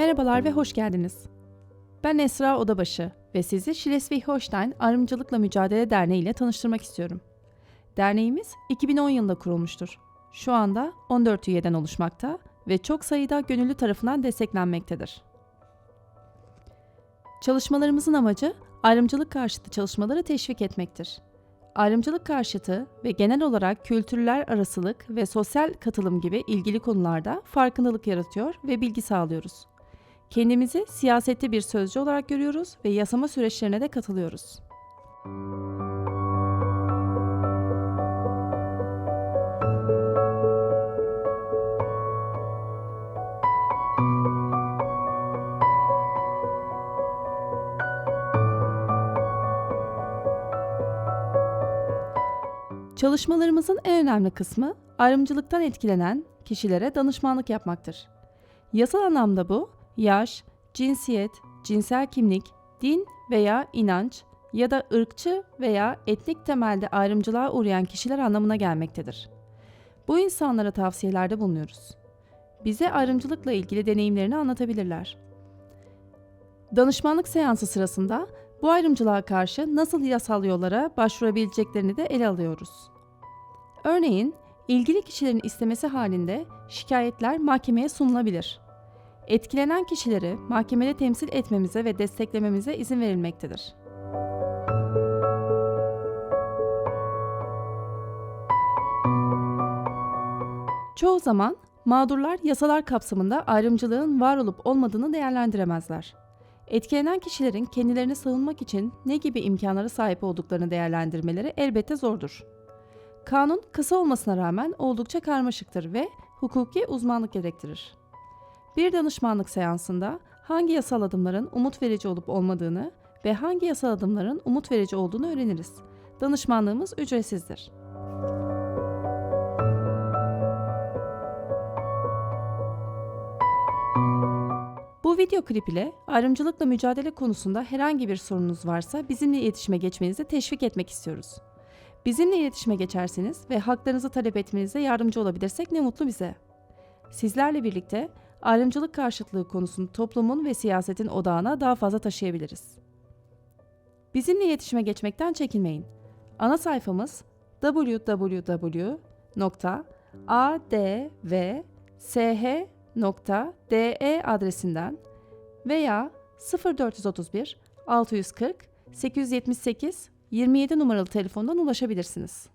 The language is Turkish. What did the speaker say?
Merhabalar ve hoş geldiniz. Ben Esra Odabaşı ve sizi Schleswig-Holstein Ayrımcılıkla Mücadele Derneği ile tanıştırmak istiyorum. Derneğimiz 2010 yılında kurulmuştur. Şu anda 14 üyeden oluşmakta ve çok sayıda gönüllü tarafından desteklenmektedir. Çalışmalarımızın amacı ayrımcılık karşıtı çalışmaları teşvik etmektir. Ayrımcılık karşıtı ve genel olarak kültürler arasılık ve sosyal katılım gibi ilgili konularda farkındalık yaratıyor ve bilgi sağlıyoruz. Kendimizi siyasette bir sözcü olarak görüyoruz ve yasama süreçlerine de katılıyoruz. Çalışmalarımızın en önemli kısmı ayrımcılıktan etkilenen kişilere danışmanlık yapmaktır. Yasal anlamda bu, yaş, cinsiyet, cinsel kimlik, din veya inanç ya da ırkçı veya etnik temelde ayrımcılığa uğrayan kişiler anlamına gelmektedir. Bu insanlara tavsiyelerde bulunuyoruz. Bize ayrımcılıkla ilgili deneyimlerini anlatabilirler. Danışmanlık seansı sırasında bu ayrımcılığa karşı nasıl yasal yollara başvurabileceklerini de ele alıyoruz. Örneğin, ilgili kişilerin istemesi halinde şikayetler mahkemeye sunulabilir. Etkilenen kişileri mahkemede temsil etmemize ve desteklememize izin verilmektedir. Çoğu zaman mağdurlar yasalar kapsamında ayrımcılığın var olup olmadığını değerlendiremezler. Etkilenen kişilerin kendilerini savunmak için ne gibi imkanlara sahip olduklarını değerlendirmeleri elbette zordur. Kanun kısa olmasına rağmen oldukça karmaşıktır ve hukuki uzmanlık gerektirir. Bir danışmanlık seansında hangi yasal adımların umut verici olup olmadığını ve hangi yasal adımların umut verici olduğunu öğreniriz. Danışmanlığımız ücretsizdir. Bu video klip ile ayrımcılıkla mücadele konusunda herhangi bir sorunuz varsa bizimle iletişime geçmenizi teşvik etmek istiyoruz. Bizimle iletişime geçerseniz ve haklarınızı talep etmenize yardımcı olabilirsek ne mutlu bize. Sizlerle birlikte ayrımcılık karşıtlığı konusunu toplumun ve siyasetin odağına daha fazla taşıyabiliriz. Bizimle iletişime geçmekten çekinmeyin. Ana sayfamız www.advsh.de adresinden veya 0431 640 878 27 numaralı telefondan ulaşabilirsiniz.